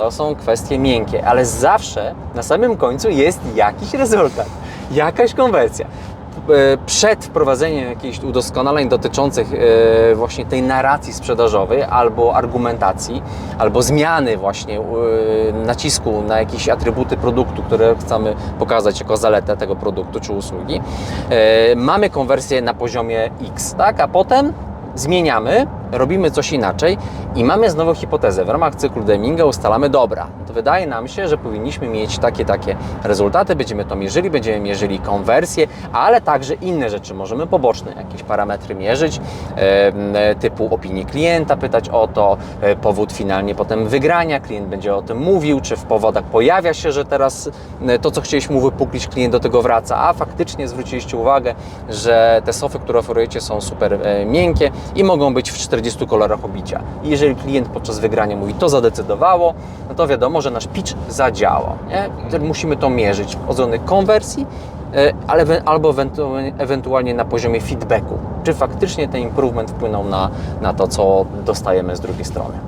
To są kwestie miękkie, ale zawsze na samym końcu jest jakiś rezultat, jakaś konwersja. E, Przed wprowadzeniem jakichś udoskonaleń dotyczących e, właśnie tej narracji sprzedażowej albo argumentacji, albo zmiany właśnie e, nacisku na jakieś atrybuty produktu, które chcemy pokazać jako zaletę tego produktu czy usługi, mamy konwersję na poziomie X, tak? a potem zmieniamy, robimy coś inaczej i mamy znowu hipotezę. W ramach cyklu Deminga ustalamy, dobra, to wydaje nam się, że powinniśmy mieć takie, takie rezultaty, będziemy to mierzyli, będziemy mierzyli konwersję, ale także inne rzeczy, możemy poboczne jakieś parametry mierzyć, e, typu opinii klienta, pytać o to, e, powód finalnie potem wygrania, klient będzie o tym mówił, czy w powodach pojawia się, że teraz e, to, co chcieliśmy mu wypuklić, klient do tego wraca, a faktycznie zwróciliście uwagę, że te sofy, które oferujecie są super miękkie i mogą być w 40 kolorach obicia. I jeżeli klient podczas wygrania mówi, to zadecydowało, no to wiadomo, że nasz pitch zadziałał. Nie? Musimy to mierzyć od strony konwersji, e, ale albo ewentualnie na poziomie feedbacku. Czy faktycznie ten improvement wpłynął na, na to, co dostajemy z drugiej strony.